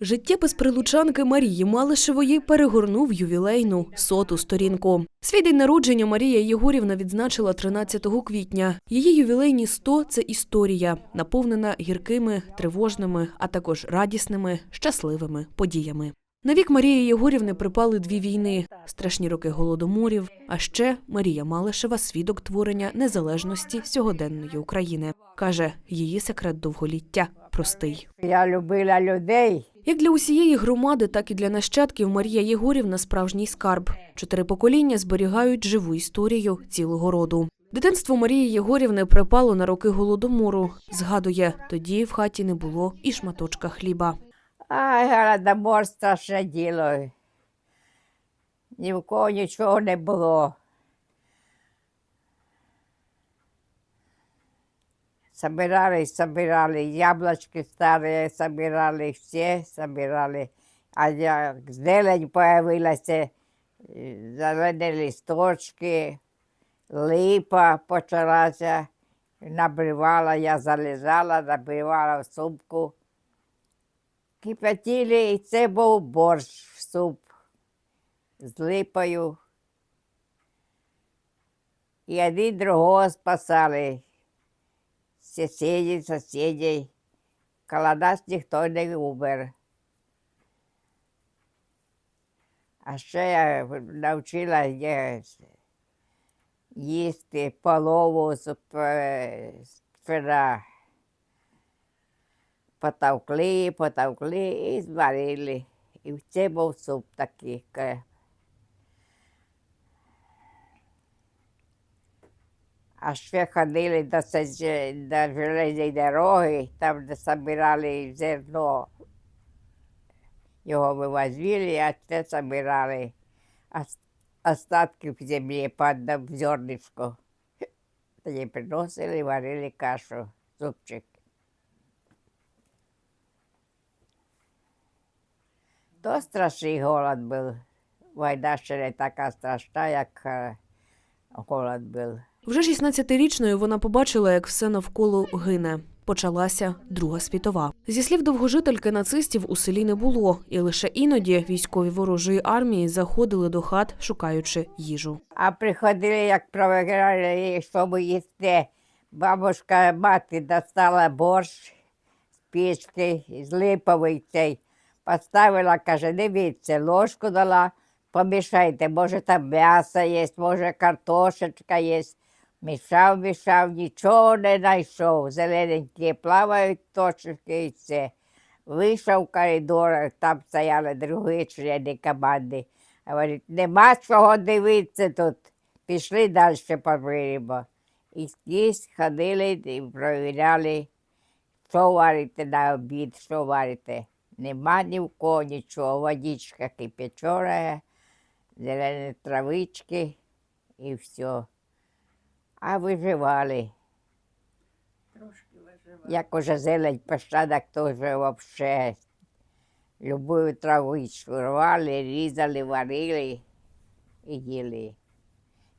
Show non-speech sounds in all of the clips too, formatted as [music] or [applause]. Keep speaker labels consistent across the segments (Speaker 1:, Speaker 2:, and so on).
Speaker 1: Життєпис прилучанки Марії Малишевої перегорнув ювілейну соту сторінку. Свій день народження Марія Єгорівна відзначила 13 квітня. Її ювілейні 100 – це історія, наповнена гіркими, тривожними, а також радісними, щасливими подіями. На вік Марії Єгорівни припали дві війни, страшні роки голодоморів, а ще Марія Малишева – свідок творення незалежності сьогоденної України. Каже, її секрет довголіття простий.
Speaker 2: Я любила людей.
Speaker 1: Як для усієї громади, так і для нащадків Марія Єгорівна справжній скарб. Чотири покоління зберігають живу історію цілого роду. Дитинство Марії Єгорівни припало на роки голодомору. Згадує, тоді в хаті не було і шматочка хліба.
Speaker 2: Ай, голодомор страшне діло. Ні в кого нічого не було. Собирали, собирали, яблочки старые собирали, все собирали. А як зелень появилася, е, зелені листочки, липа почалася, набривала, я залежала, набривала в сумку. Кипятили, і це був борщ, в суп з липою. І один другого спасали. Сусіді, сусідей. Коло нас ніхто не умер. А ще я навчила їсти полову з пе- пера. Потовкли, потовкли і зварили. І це був суп такий. А ще ходили до, до железної дороги, там, де збирали зерно. Його вивозили, а це збирали остатки в землі по одному зернышку. Тоді приносили, варили кашу, супчик. То страшний голод був. Війна ще не така страшна, як е, голод був.
Speaker 1: Вже 16-річною вона побачила, як все навколо гине. Почалася Друга світова. Зі слів довгожительки нацистів у селі не було, і лише іноді військові ворожої армії заходили до хат, шукаючи їжу.
Speaker 2: А приходили, як провиграли, щоб їсти. Бабушка мати достала борщ з пічки, з липовий цей. Поставила, каже, дивіться, ложку дала, помішайте, може там м'ясо є, може картошечка є. Мішав, мішав, нічого не знайшов. Зелененькі плавають точки і це. Вийшов в коридор, там стояли другі члени команди. Говорить, нема чого дивитися тут. Пішли далі поберемо. І скрізь ходили і провіряли, що варите на обід, що варите. Нема ні в кого нічого. Водичка кипячора, зелені травички і все. А виживали. Як уже зелень пощадок, то вже взагалі любую травичку рвали, різали, варили і їли,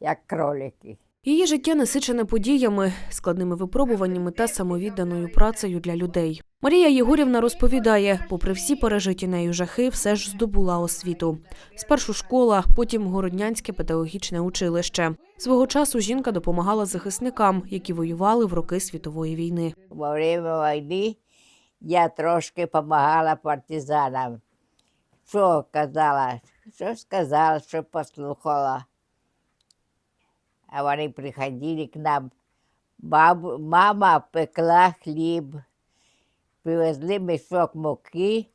Speaker 2: як кролики.
Speaker 1: Її життя насичене подіями, складними випробуваннями та самовідданою працею для людей. Марія Єгорівна розповідає, попри всі пережиті нею жахи, все ж здобула освіту. Спершу школа, потім Городнянське педагогічне училище. Свого часу жінка допомагала захисникам, які воювали в роки світової війни.
Speaker 2: Во время війни я трошки допомагала партизанам. Що казала, що сказала, що послухала. А вони приходили к нам. Бабу, мама пекла хліб, привезли мішок муки.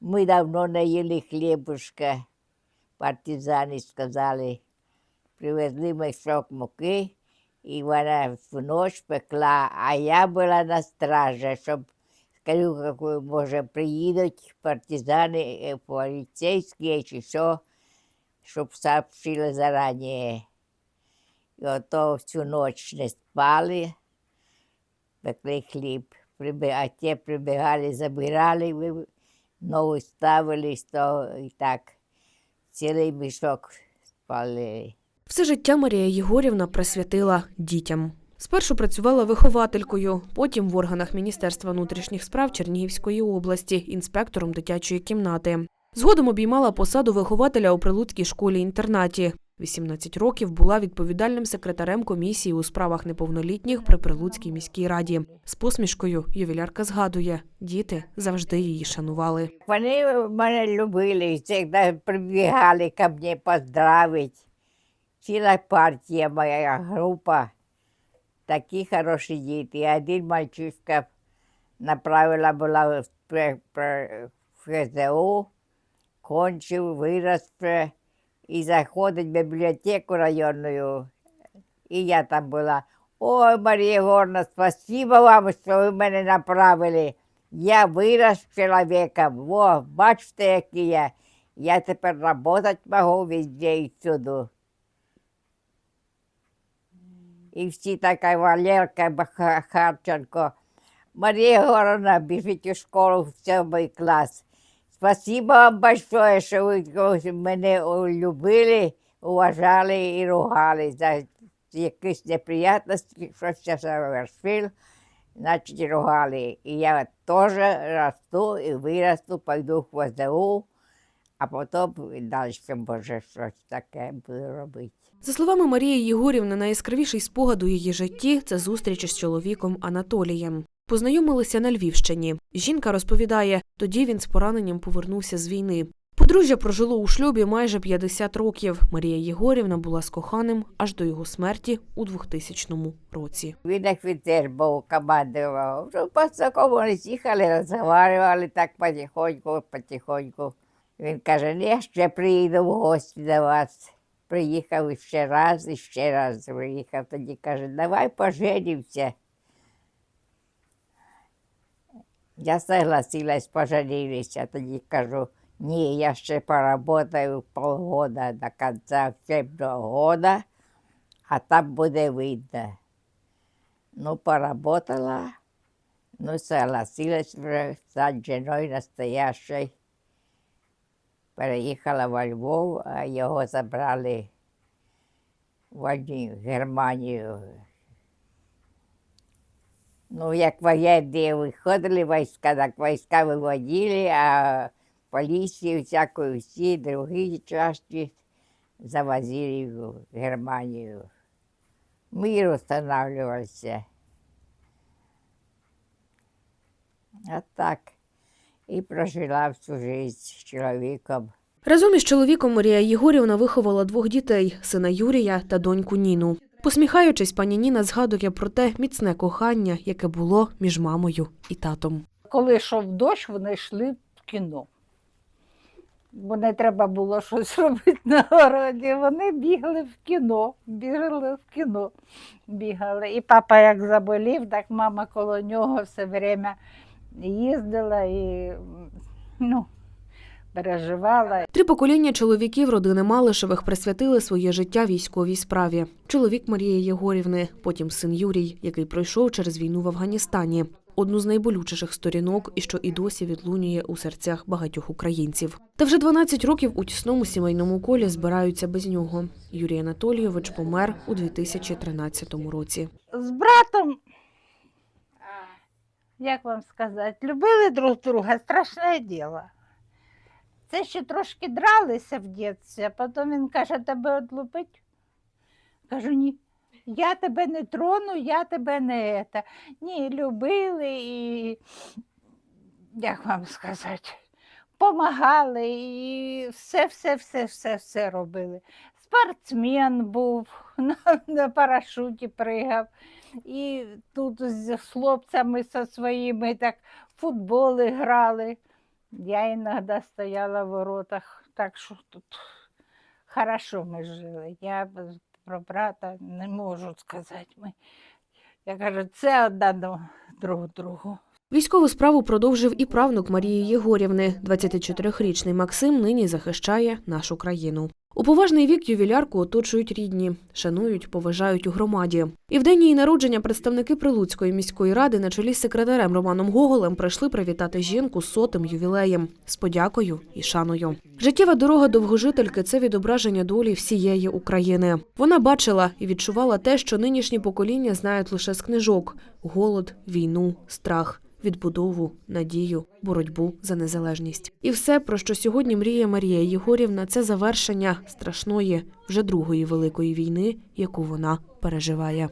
Speaker 2: Ми давно не їли хлібушка. Партизани сказали, привезли мішок муки, і вона в ніч пекла, а я була на стражі, щоб скажу, какую, може, приїдуть партизани, е, поліцейські чи що, щоб сообщили зарані. І ото всю ніч не спали, пекли хліб. А ті прибігали, забирали, нову ставили, сто, і так цілий мішок спалили.
Speaker 1: Все життя Марія Єгорівна присвятила дітям. Спершу працювала вихователькою, потім в органах Міністерства внутрішніх справ Чернігівської області, інспектором дитячої кімнати. Згодом обіймала посаду вихователя у Прилуцькій школі-інтернаті. 18 років була відповідальним секретарем комісії у справах неповнолітніх при Прилуцькій міській раді. З посмішкою ювілярка згадує, діти завжди її шанували.
Speaker 2: Вони мене любили, завжди прибігали ко мені поздравити. Ціла партія, моя група. Такі хороші діти. Один мальчишка направила була в, ФЗУ, кончив, пре- і заходить в бібліотеку районну. І я там була. Ой, Марія Горна, спасибо вам, що ви мене направили. Я вирос чоловіком. Во, бачите, який я. Я тепер працювати можу везде і всюди. І всі така Валерка Харченко. Марія Горовна, біжить у школу в сьомий клас. Спасибо вам большое, що ви мене любили, уважали і ругали за якісь неприятності, щось я совершив, значить ругали. І я теж росту і виросту, пойду в ВЗУ, а потім далі може щось таке буду робити.
Speaker 1: За словами Марії Єгорівни, найяскравіший спогад у її житті це зустріч із чоловіком Анатолієм. Познайомилися на Львівщині. Жінка розповідає, тоді він з пораненням повернувся з війни. Подружжя прожило у шлюбі майже 50 років. Марія Єгорівна була з коханим аж до його смерті у 2000 році.
Speaker 2: Він офіцер був, командував. По такому вони їхали, розмовляли так потихоньку, потихоньку. Він каже, «Ну, я ще приїду в гості до вас. Приїхав ще раз, і ще раз приїхав. Тоді каже, давай поженимося. Я согласилась, поженилися. Тоді кажу, ні, я ще поработаю полгода до кінця учебного года, а там буде видно. Ну, поработала, ну, согласилась вже стати женой настоящей. Переїхала во Львов, а його забрали в Германію. Ну, як воєнні виходили війська, так війська виводили, а поліцію всяку, всі другі часті завозили в Германію. Мир устанавливался. А так. І прожила всю жизнь з чоловіком.
Speaker 1: Разом із чоловіком Марія Єгорівна виховала двох дітей сина Юрія та доньку Ніну. Посміхаючись, пані Ніна згадує про те міцне кохання, яке було між мамою і татом.
Speaker 3: Коли йшов дощ, вони йшли в кіно. Бо не треба було щось [laughs] робити на городі. Вони бігли в кіно, бігали в кіно. Бігали. І папа як заболів, так мама коло нього все время їздила і ну, переживала.
Speaker 1: Три покоління чоловіків родини Малишевих присвятили своє життя військовій справі. Чоловік Марії Єгорівни, потім син Юрій, який пройшов через війну в Афганістані. Одну з найболючіших сторінок, і що і досі відлунює у серцях багатьох українців. Та вже 12 років у тісному сімейному колі збираються без нього. Юрій Анатолійович помер у 2013 році.
Speaker 3: З братом, як вам сказати, любили друг друга, страшне діло. Це ще трошки дралися в дітстві, а потім він каже, тебе отлупить. Кажу, ні. Я тебе не трону, я тебе не ета. Ні, любили і, як вам сказати, помагали і все, все, все, все, все робили. Спортсмен був, [laughs] на, на парашуті пригав. І тут з хлопцями зі своїми так футболи грали. Я іноді стояла в воротах, так що тут хорошо ми жили. Я про брата не можу сказати. Ми, я кажу, це віддано друг другу.
Speaker 1: Військову справу продовжив і правнук Марії Єгорівни. 24-річний Максим нині захищає нашу країну. У поважний вік ювілярку оточують рідні, шанують, поважають у громаді. І в день її народження представники Прилуцької міської ради на чолі з секретарем Романом Гоголем прийшли привітати жінку з сотим ювілеєм з подякою і шаною. Життєва дорога довгожительки це відображення долі всієї України. Вона бачила і відчувала те, що нинішні покоління знають лише з книжок: голод, війну, страх. Відбудову, надію, боротьбу за незалежність, і все, про що сьогодні мріє Марія Єгорівна, це завершення страшної вже другої великої війни, яку вона переживає.